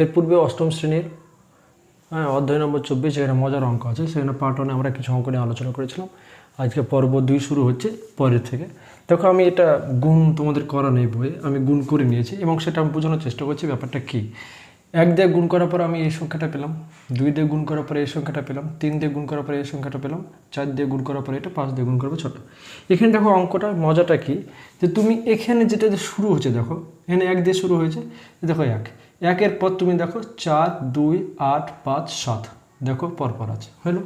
এর পূর্বে অষ্টম শ্রেণির হ্যাঁ অধ্যায় নম্বর চব্বিশ, যেখানে মজার অঙ্ক আছে, সেখানে পার্ট ওয়ানে আমরা কিছু অঙ্ক নিয়ে আলোচনা করেছিলাম। আজকে পর্ব দুই শুরু হচ্ছে পরের থেকে। দেখো, আমি এটা গুণ তোমাদের করা নেই বইয়ে, আমি গুণ করে নিয়েছি এবং সেটা আমি বোঝানোর চেষ্টা করছি, ব্যাপারটা কী? এক দিয়ে গুণ করার পর আমি এই সংখ্যাটা পেলাম, দুই দিয়ে গুণ করার পরে এই সংখ্যাটা পেলাম, তিন দিয়ে গুণ করার পরে এই সংখ্যাটা পেলাম, চার দিয়ে গুণ করার পরে এটা, পাঁচ দিয়ে গুণ পর ছোটো। এখানে দেখো অঙ্কটা মজাটা কী? যে তুমি এখানে যেটা শুরু হচ্ছে, দেখো, এখানে এক দিয়ে শুরু হয়েছে, দেখো এক। একের পর তুমি দেখো চার, দুই, আট, পাঁচ, সাত। দেখো পরপর আছে হলো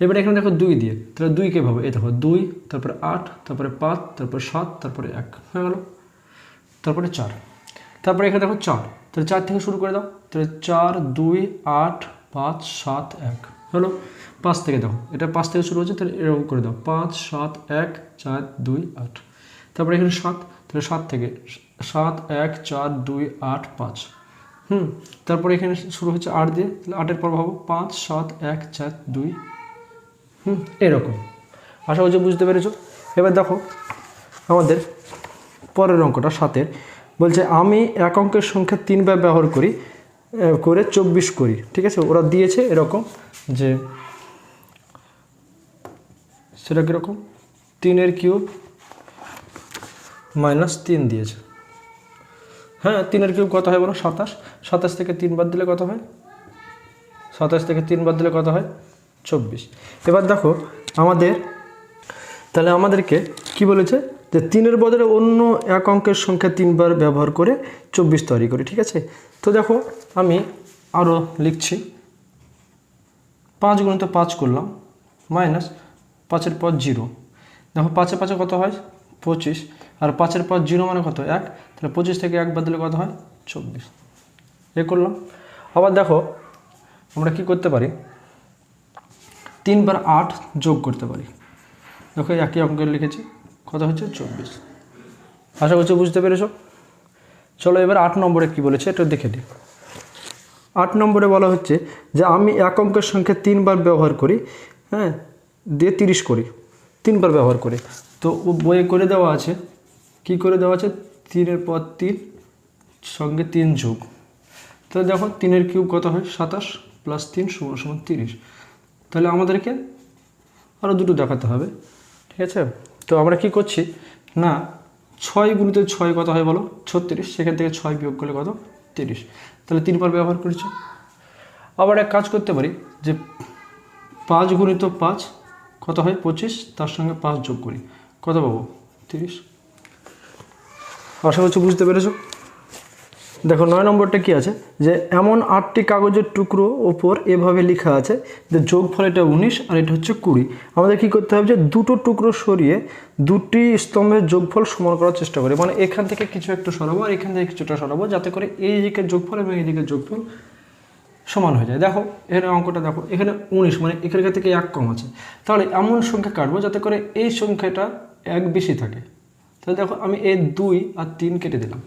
এবার এখানে দেখো দুই দিয়ে, তাহলে দুইকে ভাবো? এই দেখো দুই, তারপরে আট, তারপরে পাঁচ, তারপরে সাত, তারপরে এক, হয়ে গেলো? তারপরে চার। তারপরে এখানে দেখো চার। তাহলে চার থেকে শুরু করে দাও। তাহলে চার, দুই, আট, পাঁচ, সাত, এক হলো পাঁচ থেকে দাও এটা পাঁচ থেকে শুরু হচ্ছে, তাহলে এরকম করে দাও। পাঁচ, সাত, এক, চার, দুই, আট। তারপরে এখানে সাত, তাহলে সাত থেকে সাত, এক, চার, দুই, আট, পাঁচ। হুম, তারপরে এখানে শুরু হচ্ছে আট দিয়ে, তাহলে আটের পর ভাবো, পাঁচ, সাত, এক, চার, দুই। হুম, এরকম। আশা করছি বুঝতে পেরেছ। এবার দেখো, আমাদের পরের অঙ্কটা, সাতের। বলছে, আমি এক অঙ্কের সংখ্যা তিনবার ব্যবহার করি করে চব্বিশ করি, ঠিক আছে? ওরা দিয়েছে এরকম যে, সেটা কীরকম? তিনের কিউব মাইনাস তিন দিয়েছে। হ্যাঁ তিনের কিউব কত হয় বলো? সাতাশ। সাতাশ থেকে তিন বাদ দিলে কত হয়? সাতাশ থেকে তিন বাদ দিলে কত হয়? চব্বিশ। এবার দেখো আমাদের, তাহলে আমাদেরকে কি বলেছে? যে তিনের বদলে অন্য এক অঙ্কের সংখ্যা তিনবার ব্যবহার করে চব্বিশ তৈরি করি, ঠিক আছে? তো দেখো আমি আরও লিখছি। পাঁচ গুণিত পাঁচ করলাম, মাইনাস পাঁচের পর জিরো। দেখো পাঁচে পাঁচে কত হয়? পঁচিশ। আর পাঁচের পর জিরো মানে কত? এক। তাহলে পঁচিশ থেকে এক বাদ দিলে কত হয়? চব্বিশ। এ করলাম। আবার দেখো, আমরা কি করতে পারি? তিনবার আট যোগ করতে পারি। দেখো একই অঙ্কের লিখেছি। কত হচ্ছে? চব্বিশ। আশা করছি বুঝতে পেরেছ? চলো এবার আট নম্বরে কি বলেছে এটা দেখে নিই আট নম্বরে বলা হচ্ছে যে, আমি এক অঙ্কের সংখ্যা তিনবার ব্যবহার করি হ্যাঁ দিয়ে তিরিশ করি। তিনবার ব্যবহার করি। তো বইয়ে করে দেওয়া আছে। কি করে দেওয়া আছে? তিনের পর তিন, সঙ্গে তিন যোগ। তাহলে দেখো তিনের কিউব কত হয়? সাতাশ প্লাস তিন সমান সমান তিরিশ। তাহলে আমাদেরকে আরও দুটো দেখাতে হবে, ঠিক আছে? তো আমরা কি করছি? না, ছয় গুণিত ছয় কত হয় বলো? ছত্রিশ, সেখান থেকে ছয় বিয়োগ করলে কত? তিরিশ। তাহলে তিনবার ব্যবহার করেছি? আবার এক কাজ করতে পারি, যে পাঁচ গুণিত পাঁচ কত হয়? পঁচিশ, তার সঙ্গে পাঁচ যোগ করি। কত পাবো? তিরিশ। আশা করছি বুঝতে পেরেছ? দেখো, নয় নম্বরটা কি আছে? যে এমন আটটি কাগজের টুকরো ওপর এভাবে লেখা আছে যে যোগফল এটা উনিশ আর এটা হচ্ছে কুড়ি। আমাদের কি করতে হবে যে দুটো টুকরো সরিয়ে দুটি স্তম্ভের যোগফল সমান করার চেষ্টা করি। মানে এখান থেকে কিছু একটা সরাবো আর এখান থেকে কিছুটা সরাবো যাতে করে এই দিকের যোগফল এবং এই দিকের যোগফল সমান হয়ে যায়। দেখো, এখানে অঙ্কটা দেখো, এখানে উনিশ মানে এখানকার থেকে এক কম আছে। তাহলে এমন সংখ্যা কাটবো যাতে করে এই সংখ্যাটা এক বেশি থাকে। তাহলে দেখো আমি এ দুই আর তিন কেটে দিলাম।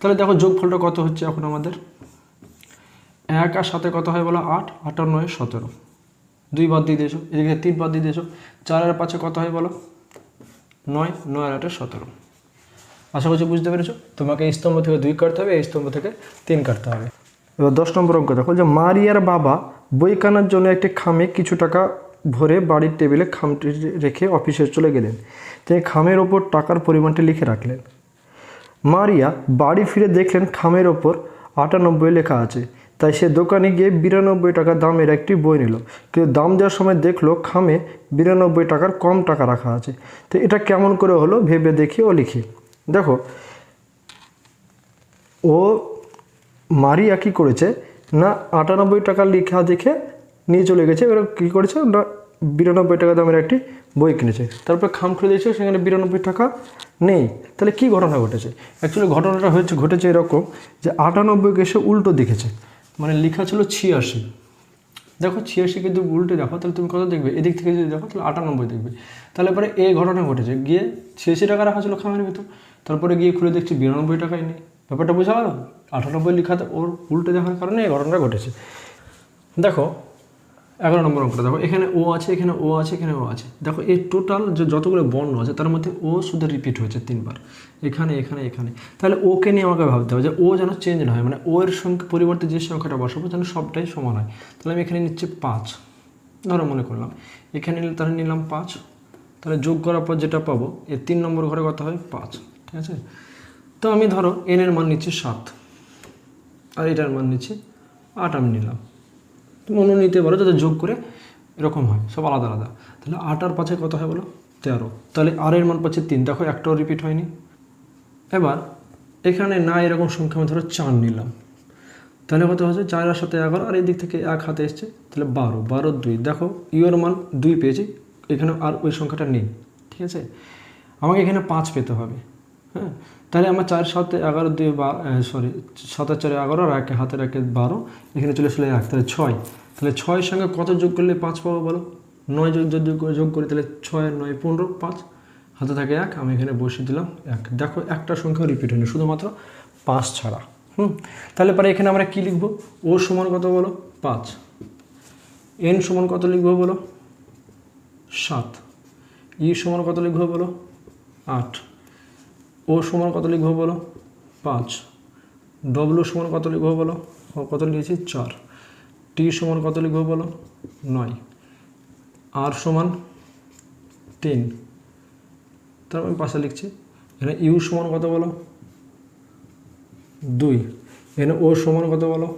তাহলে দেখো যোগফলটা কত হচ্ছে এখন আমাদের? এক আর সাথে কত হয় বলো? আট। আট আর নয়, সতেরো। দুই বাদ দিয়ে দিয়েছ। এদিকে তিন বাদ দিয়ে দিয়েছ। চার আর পাঁচে কত হয় বলো? নয়। নয় আর আটে সতেরো। আশা করছি বুঝতে পেরেছ? তোমাকে স্তম্ভ থেকে দুই কাটতে হবে, এই স্তম্ভ থেকে তিন কাটতে হবে। এবার দশ নম্বর অঙ্ক দেখো যে মারিয়ার বাবা বই কেনার জন্য একটি খামে কিছু টাকা ভরে বাড়ির টেবিলে খামটি রেখে অফিসে চলে গেলেন। তিনি খামের ওপর টাকার পরিমাণটি লিখে রাখলেন। মারিয়া বাড়ি ফিরে দেখলেন খামের ওপর আটানব্বই লেখা আছে। তাই সে দোকানে গিয়ে বিরানব্বই টাকা দামের একটি বই নিল। কিন্তু দাম দেওয়ার সময় দেখল খামে বিরানব্বই টাকার কম টাকা রাখা আছে। তো এটা কেমন করে হলো ভেবে দেখি ও লিখি। দেখো, ও মারিয়া কী করেছে? না, আটানব্বই টাকা লেখা দেখে নিয়ে চলে গেছে। এবার কী করেছে? ওরা বিরানব্বই টাকা দামের একটি বই কিনেছে। তারপরে খাম খুলে দিয়েছে, সেখানে বিরানব্বই টাকা নেই। তাহলে কি ঘটনা ঘটেছে? অ্যাকচুয়ালি ঘটনাটা হয়েছে, ঘটেছে এরকম যে আটানব্বইকে এসে উল্টো দেখেছে। মানে লেখা ছিল ছিয়াশি। দেখো ছিয়াশি কিন্তু উল্টে দেখো, তাহলে তুমি কত দেখবে? এদিক থেকে যদি দেখো, তাহলে আটানব্বই দেখবে। তাহলে পরে এই ঘটনা ঘটেছে। গিয়ে ছিয়াশি টাকা রাখা ছিল খামের ভিতর। তারপরে গিয়ে খুলে দেখছি বিরানব্বই টাকাই নেই। ব্যাপারটা বোঝা গেল? আটানব্বই লেখাতে ওর উল্টে দেখার কারণে এই ঘটনাটা ঘটেছে। দেখো এগারো নম্বর অঙ্কটা, দেখো, এখানে ও আছে, এখানে ও আছে, এখানে ও আছে। দেখো, এই টোটাল যে যতগুলো বর্ণ আছে, তার মধ্যে ও শুধু রিপিট হয়েছে তিনবার। এখানে এখানে এখানে। তাহলে ওকে নিয়ে আমাকে ভাবতে হবে যে ও যেন চেঞ্জ না হয় মানে ও এর সংখ্যা, পরিবর্তে যে সংখ্যাটা বসাবো যেন সবটাই সমান হয়। তাহলে আমি এখানে নিচ্ছি পাঁচ। ধরো, মনে করলাম। এখানে তাহলে নিলাম পাঁচ। তাহলে যোগ করার পর যেটা পাবো এর তিন নম্বর ঘরে কথা হয়? পাঁচ। ঠিক আছে? তো আমি ধরো এনের মান নিচ্ছি সাত। আর এটার মান নিচ্ছি আট, আমি নিলাম। তুমি অন্য নিতে পারো, যাতে যোগ করে এরকম হয়, সব আলাদা আলাদা। তাহলে আট আর পাঁচে কত হয় বলো, তেরো। তাহলে আর এর মান পাচ্ছে তিন, দেখো একটাও রিপিট হয়নি। এবার, এখানে না এরকম সংখ্যা আমি ধরো চার নিলাম। তাহলে কত হচ্ছে চারের সাথে এগারো, আর এই দিক থেকে এক হাতে এসছে, তাহলে বারো বারো দুই। দেখো ইউর মান দুই পেয়েছি, এখানে আর ওই সংখ্যাটা নেই, ঠিক আছে? আমাকে এখানে পাঁচ পেতে হবে হ্যাঁ? তাহলে আমার চার সাথে এগারো, দুই, বা সরি সাতের চারে, এগারো আর একে হাতের একে বারো, এখানে চলে আসলে এক, তাহলে ছয়। তাহলে ছয়ের সঙ্গে কত যোগ করলে পাঁচ পাবো বলো? নয় যোগ, যদি যোগ করি তাহলে ছয়, নয়, পনেরো, পাঁচ। হাতে থাকে এক, আমি এখানে বসিয়ে দিলাম এক। দেখো একটা সংখ্যা রিপিট হয়নি, শুধুমাত্র পাঁচ ছাড়া। হুম? তাহলে পরে এখানে আমরা কি লিখব? ও সমান কত বলো? পাঁচ। এন সমান কত লিখব বলো? সাত। ই সমান কত লিখব বলো? আট। ও সমান কত লিখব বলো? পাঁচ। ডব্লু সমান কত লিখব বলো? কত লিখেছি? চার। টি সমান কত লিখব বলো? নয়। আর সমান তিন। তারপর আমি পাশে লিখছি। এখানে ইউ সমান কত বলো? দুই। এখানে ও সমান কত বলো?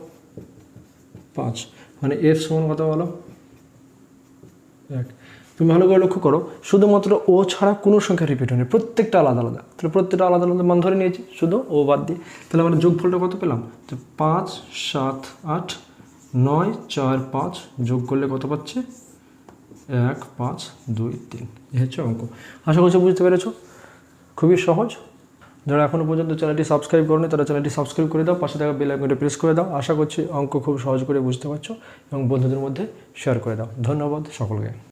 পাঁচ। মানে এফ সমান কত বলো? এক। তুমি ভালো করে লক্ষ্য করো, শুধুমাত্র ও ছাড়া কোনো সংখ্যা রিপিট হয়নি, প্রত্যেকটা আলাদা আলাদা। তাহলে প্রত্যেকটা আলাদা আলাদা মান ধরে নিয়েছি, শুধু ও বাদ দিয়ে। তাহলে আমরা যোগফলটা কত পেলাম? তো পাঁচ, সাত, আট, নয়, চার, পাঁচ যোগ করলে কত পাচ্ছে? এক, পাঁচ, দুই, তিন। এই হচ্ছে অঙ্ক। আশা করছি বুঝতে পেরেছ? খুবই সহজ। যারা এখনও পর্যন্ত চ্যানেলটি সাবস্ক্রাইব করনি, তারা চ্যানেলটি সাবস্ক্রাইব করে দাও, পাশে থাকা বেল আইকনটি প্রেস করে দাও। আশা করছি অঙ্ক খুব সহজ করে বুঝতে পারছ এবং বন্ধুদের মধ্যে শেয়ার করে দাও। ধন্যবাদ সকলকে।